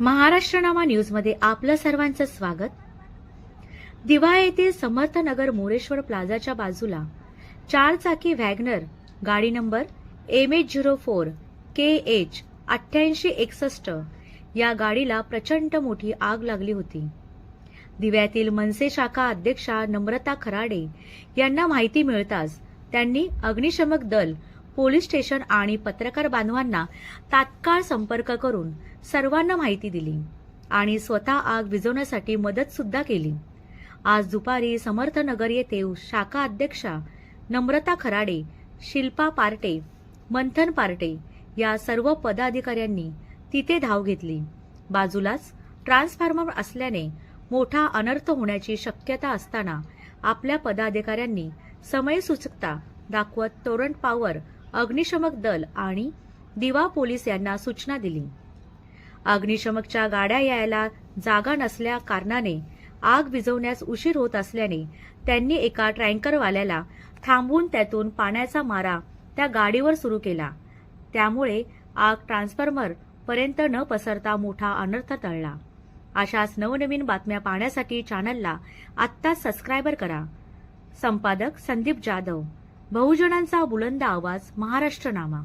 महाराष्ट्रनामा न्यूजमध्ये आपलं सर्वांचं स्वागत. दिवा येथील समर्थनगर मोरेश्वर प्लाझाच्या बाजूला चार चाकी व्हॅगनर गाडी number M H zero four K H अठ्ठ्याऐंशी एकसष्ट या गाडीला प्रचंड मोठी आग लागली होती. दिव्यातील मनसे शाखा अध्यक्षा नम्रता खराडे यांना माहिती मिळताच त्यांनी अग्निशमक दल पोलीस स्टेशन आणि पत्रकार बांधवांना तात्काळ संपर्क करून सर्वांना माहिती दिली आणि स्वतः आग विझवण्यासाठी मदत सुद्धा केली. आज दुपारी समर्थनगर येथे शाखा अध्यक्षा नम्रता खराडे शिल्पा पार्टे मंथन पार्टे या सर्व पदाधिकाऱ्यांनी तिथे धाव घेतली. बाजूलाच ट्रान्सफॉर्मर असल्याने मोठा अनर्थ होण्याची शक्यता असताना आपल्या पदाधिकाऱ्यांनी समयसूचकता दाखवत टोरंट पॉवर अग्निशमक दल आणि दिवा पोलीस यांना सूचना दिली. अग्निशमकच्या गाड्या यायला जागा नसल्या कारणाने आग विझवण्यास उशीर होत असल्याने त्यांनी एका ट्रँकरवाल्याला थांबवून त्यातून पाण्याचा मारा त्या गाडीवर सुरू केला. त्यामुळे आग ट्रान्सफॉर्मर पर्यंत न पसरता मोठा अनर्थ टळला. अशाच नवनवीन बातम्या पाहण्यासाठी चॅनलला आत्ताच सबस्क्रायबर करा. संपादक संदीप जाधव. बहुजनांचा बुलंद आवाज महाराष्ट्र नामा